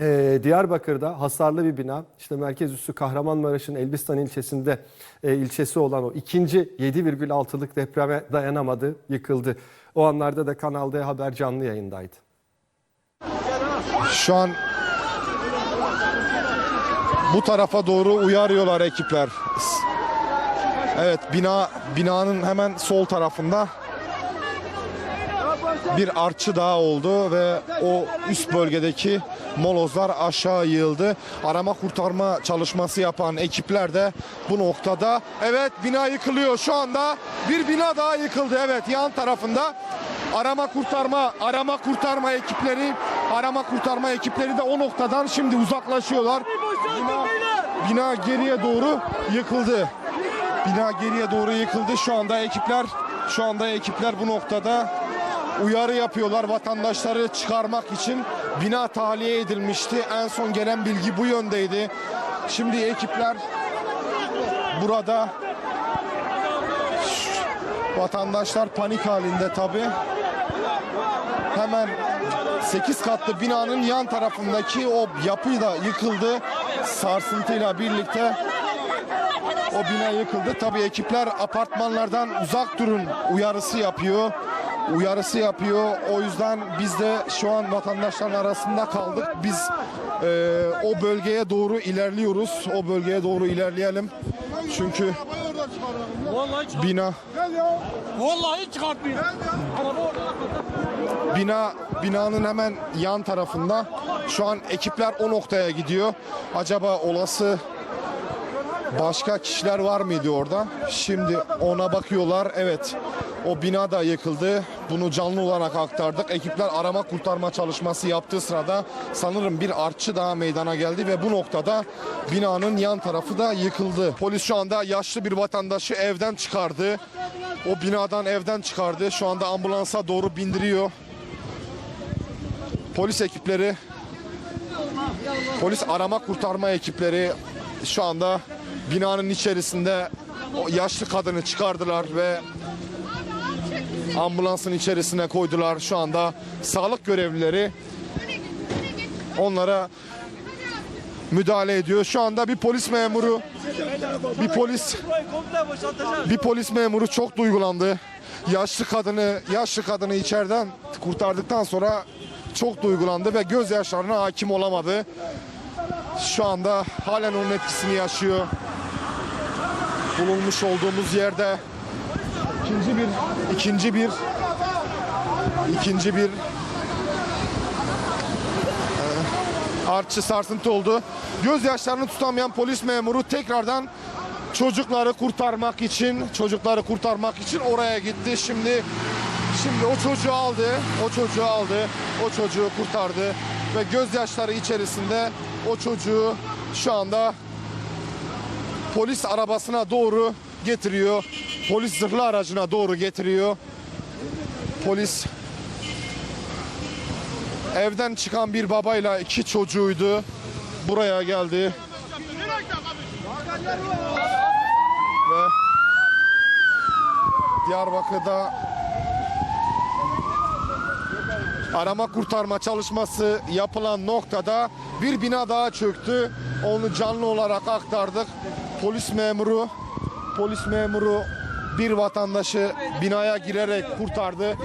Ee, Diyarbakır'da hasarlı bir bina, işte merkez üssü Kahramanmaraş'ın Elbistan ilçesinde e, ilçesi olan o ikinci 7,6'lık depreme dayanamadı, yıkıldı. O anlarda da Kanal D Haber canlı yayındaydı. Şu an bu tarafa doğru uyarıyorlar ekipler. Evet bina binanın hemen sol tarafında bir artçı daha oldu ve o üst bölgedeki molozlar aşağı yığıldı. Arama kurtarma çalışması yapan ekipler de bu noktada evet bina yıkılıyor şu anda bir bina daha yıkıldı evet yan tarafında arama kurtarma arama kurtarma ekipleri arama kurtarma ekipleri de o noktadan şimdi uzaklaşıyorlar. Bina, bina geriye doğru yıkıldı. Bina geriye doğru yıkıldı. Şu anda ekipler şu anda ekipler bu noktada uyarı yapıyorlar vatandaşları çıkarmak için. Bina tahliye edilmişti. En son gelen bilgi bu yöndeydi. Şimdi ekipler burada vatandaşlar panik halinde tabi. Hemen 8 katlı binanın yan tarafındaki o yapı da yıkıldı. Sarsıntıyla birlikte o bina yıkıldı. Tabii ekipler apartmanlardan uzak durun uyarısı yapıyor. Uyarısı yapıyor. O yüzden biz de şu an vatandaşların arasında kaldık. Biz e, o bölgeye doğru ilerliyoruz. O bölgeye doğru ilerleyelim. Çünkü bina Vallahi çıkartmıyor. Bina binanın hemen yan tarafında. Şu an ekipler o noktaya gidiyor. Acaba olası başka kişiler var mıydı orada? Şimdi ona bakıyorlar. Evet. O bina da yıkıldı. Bunu canlı olarak aktardık. Ekipler arama kurtarma çalışması yaptığı sırada sanırım bir artçı daha meydana geldi ve bu noktada binanın yan tarafı da yıkıldı. Polis şu anda yaşlı bir vatandaşı evden çıkardı. O binadan evden çıkardı. Şu anda ambulansa doğru bindiriyor. Polis ekipleri Polis arama kurtarma ekipleri şu anda binanın içerisinde o yaşlı kadını çıkardılar ve ambulansın içerisine koydular. Şu anda sağlık görevlileri onlara müdahale ediyor. Şu anda bir polis memuru bir polis bir polis memuru çok duygulandı. Yaşlı kadını yaşlı kadını içeriden kurtardıktan sonra çok duygulandı ve gözyaşlarına hakim olamadı. Şu anda halen onun etkisini yaşıyor. Bulunmuş olduğumuz yerde ikinci bir ikinci bir ikinci bir e, artçı sarsıntı oldu. Gözyaşlarını tutamayan polis memuru tekrardan çocukları kurtarmak için çocukları kurtarmak için oraya gitti. Şimdi şimdi o çocuğu aldı. O çocuğu aldı. O çocuğu kurtardı ve gözyaşları içerisinde o çocuğu şu anda polis arabasına doğru getiriyor. Polis zırhlı aracına doğru getiriyor. Polis evden çıkan bir babayla iki çocuğuydu. Buraya geldi. Ve Diyarbakır'da arama kurtarma çalışması yapılan noktada bir bina daha çöktü. Onu canlı olarak aktardık. Polis memuru polis memuru bir vatandaşı binaya girerek kurtardı.